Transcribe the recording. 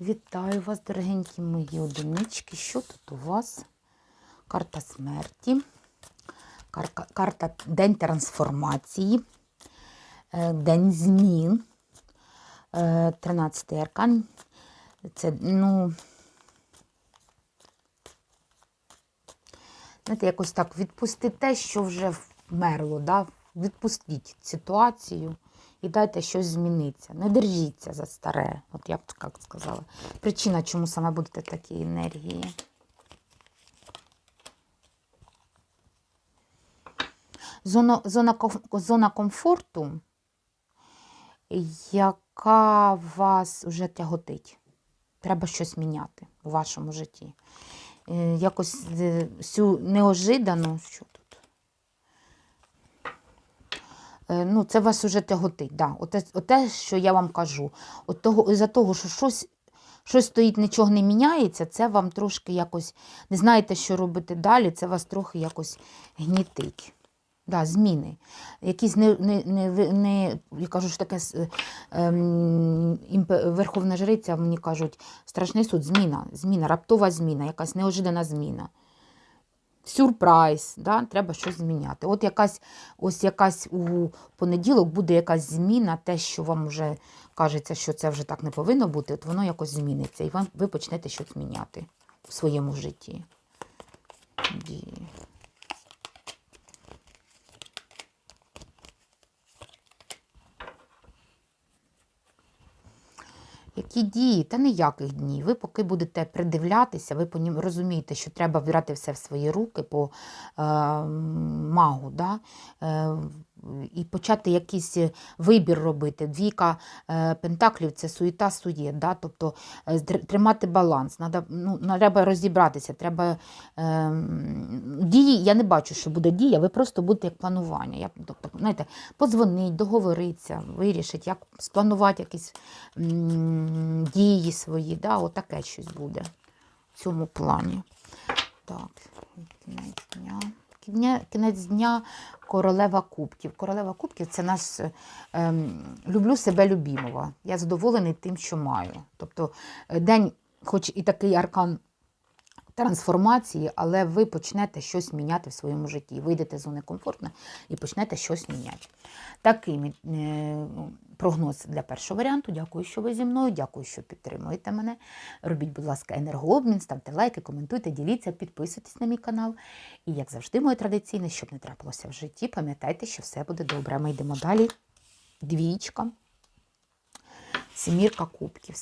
Вітаю вас, дорогенькі мої одинички. Що тут у вас? Карта смерті, карка, карта День трансформації, е, День змін, е, 13-й аркан. Це, ну, знаєте, якось так відпусти те, що вже вмерло. Да? Відпустіть ситуацію і дайте щось зміниться. Не держіться за старе, от я б так сказала. Причина, чому саме будете такі енергії. Зона, зона, зона комфорту, яка вас вже тяготить. Треба щось міняти у вашому житті. Е, Якось е, цю неожидану, що тут? Е, Ну, це вас уже тяготить. Да. Оте, оте, що я вам кажу. От того, із-за того, що щось, щось стоїть, нічого не міняється, це вам трошки якось не знаєте, що робити далі, це вас трохи якось гнітить. Да, зміни. Якісь не, не, не, не я кажу, що таке ем, Верховна Жриця, мені кажуть, страшний суд, зміна, зміна, раптова зміна, якась неожидана зміна. Сюрприз, да? треба щось зміняти. От якась, ось якась у понеділок буде якась зміна, те, що вам вже кажеться, що це вже так не повинно бути, от воно якось зміниться, і ви почнете щось міняти в своєму житті. Дії. Які дії? Та ніяких днів. Ви поки будете придивлятися, ви розумієте, що треба брати все в свої руки по е, магу, да? е, і почати якийсь вибір робити. Двійка е, пентаклів це суєта суєт. Да? Тобто е, тримати баланс. Надо, ну, треба розібратися. Треба, е, дії, я не бачу, що буде дія, ви просто будете як планування. Я, тобто, знаєте, подзвонить, договоритися, вирішить, як спланувати якісь м, дії свої. Да? Отаке щось буде в цьому плані. Так, кінець дня. Кінець дня королева кубків. Королева кубків це наш ем, люблю себе любімого. Я задоволений тим, що маю. Тобто е, день, хоч і такий аркан трансформації, але ви почнете щось міняти в своєму житті. Вийдете з зони комфортно і почнете щось міняти. Такий е, ну, прогноз для першого варіанту. Дякую, що ви зі мною. Дякую, що підтримуєте мене. Робіть, будь ласка, енергообмін, ставте лайки, коментуйте, діліться, підписуйтесь на мій канал. І, як завжди, моє традиційне, щоб не трапилося в житті, пам'ятайте, що все буде добре. Ми йдемо далі. Двічка. Сімірка кубків.